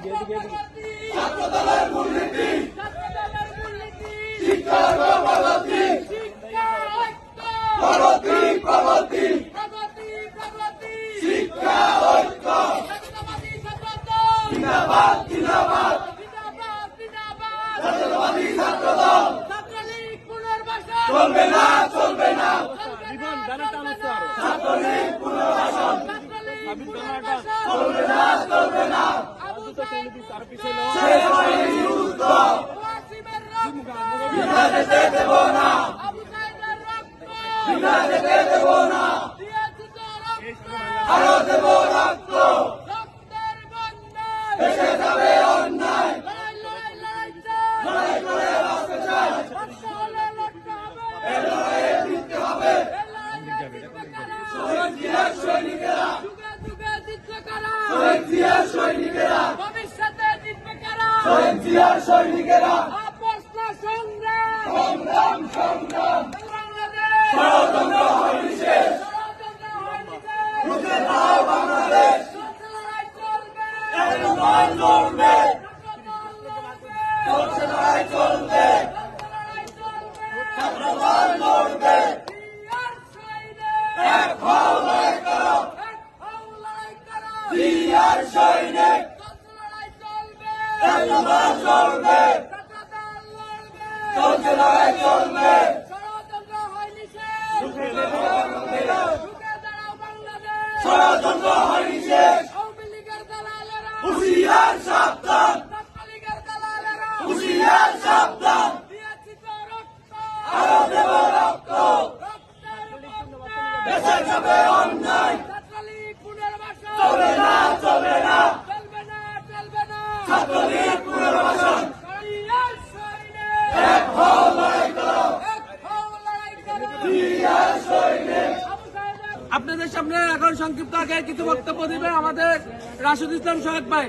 ছাত্রদলের মূলনীতি শিক্ষার প্রগতি প্রগতি প্রগতি শিক্ষা ঐক্য জিন্দাবাদ জিন্দাবাদ ছাত্রবাদী ছাত্রদল চলবে না চলবে না ছাত্রলীগ পুনর্বাসন চলবে না চলবে না লো শেষ হয়নি যুদ্ধ বিনা যেতে দেব না বিনা যেতে দেব না আরও দেব রক্ত দেশে যাবে অন্যায় লড়াই করে বাঁচতে চাই এই লড়াইয়ে জিততে হবে শহীদ জিয়ার সৈনিকেরা শহীদ জিয়ার সৈনিকেরা ভবিষ্যতে জিতবে কারা জিয়ার সৈনিকেরা। সংগ্রাম। সংগ্রাম ষড়যন্ত্র হয়নি শেষ। রুখে দাও বাংলাদেশ। চলবে। চলছে লড়াই চলবে। লড়বে। এক লড়াই করো। সৈনিক। চলবে। লড়াই চলবে। ষড়যন্ত্র হয়নি শেষ হুশিয়ার সাবধান। হুশিয়ার সাবধান দিয়েছি তো রক্ত আরও দেব রক্ত রক্তের বন্যা। দেশে যাবে অন্যায় ছাত্রলীগ পুনর্বাসন চলবে না চলবে না চলবে না চলবে না ছাত্রলীগ পুনর্বাসন শরিয়ার সৈনিক এক হও লড়াই করো এক হও লড়াই করো জিয়ার সৈনিক আবু সাহেবের আপনাদের সামনে এখন সংক্ষিপ্ত আগে কিছু বক্তব্য দিবে আমাদের রাশুদ ইসলাম সোহেব ভাই।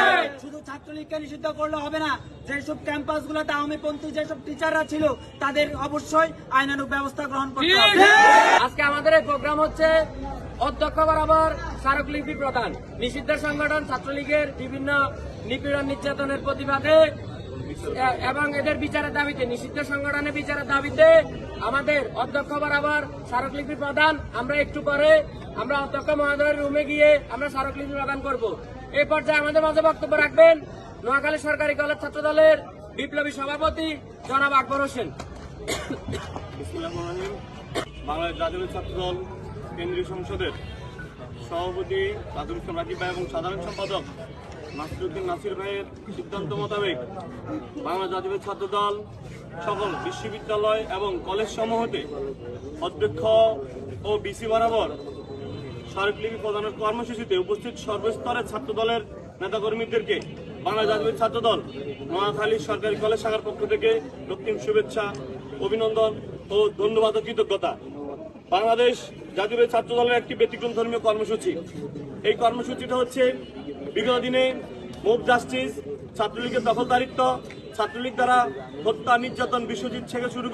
ছাত্রলীগকে নিষিদ্ধ করলে হবে না। যেসব ক্যাম্পাস গুলোতে আওয়ামী পন্থী যেসব টিচাররা ছিল তাদের অবশ্যই আইনানুগ ব্যবস্থা গ্রহণ করতে হবে। আজকে আমাদের এই প্রোগ্রাম হচ্ছে অধ্যক্ষ বরাবর স্মারকলিপি প্রদান। নিষিদ্ধ সংগঠন ছাত্রলীগের বিভিন্ন নিপীড়ন নির্যাতনের প্রতিবাদে এবং এদের বিচারের দাবিতে নিষিদ্ধ সংগঠনের বিচারের দাবিতে আমাদের অধ্যক্ষ বরাবর স্মারকলিপি প্রদান। আমরা একটু পরে আমরা অধ্যক্ষ মহোদয়ের রুমে গিয়ে আমরা স্মারকলিপি প্রদান করব। এই পর্যায়ে আমাদের মাঝে বক্তব্য রাখবেন নোয়াখালী সরকারি কলেজ ছাত্র দলের বিপ্লবী সভাপতি জনাব আকবর হোসেন। বাংলাদেশ জাতীয় ছাত্রদল কেন্দ্রীয় সংসদের সভাপতি রাজুল ইসলাম রাজীব ভাই এবং সাধারণ সম্পাদক নাসিরুদ্দিন নাসির ভাইয়ের সিদ্ধান্ত মোতাবেক বাংলা জাতীয় ছাত্রদল সকল বিশ্ববিদ্যালয় এবং কলেজ সমূহতে অধ্যক্ষ ও বিসি বরাবর স্মারকলিপি প্রদানের কর্মসূচিতে উপস্থিত সর্বস্তরের ছাত্রদলের নেতাকর্মীদেরকে বাংলা জাতীয় ছাত্রদল নোয়াখালী সরকারি কলেজ শাখার পক্ষ থেকে রক্তিম শুভেচ্ছা, অভিনন্দন ও ধন্যবাদ ও কৃতজ্ঞতা। বাংলাদেশ জাতীয় ছাত্র দলের একটি ব্যতিক্রম ধর্মীয় কর্মসূচি। এই কর্মসূচিটা হচ্ছে বিগত দিনে মুভ জাস্টিস, ছাত্রলীগের দখলদারিত্ব, ছাত্রলীগ দ্বারা হত্যা, নির্যাতন, বিশ্বজিৎ থেকে শুরু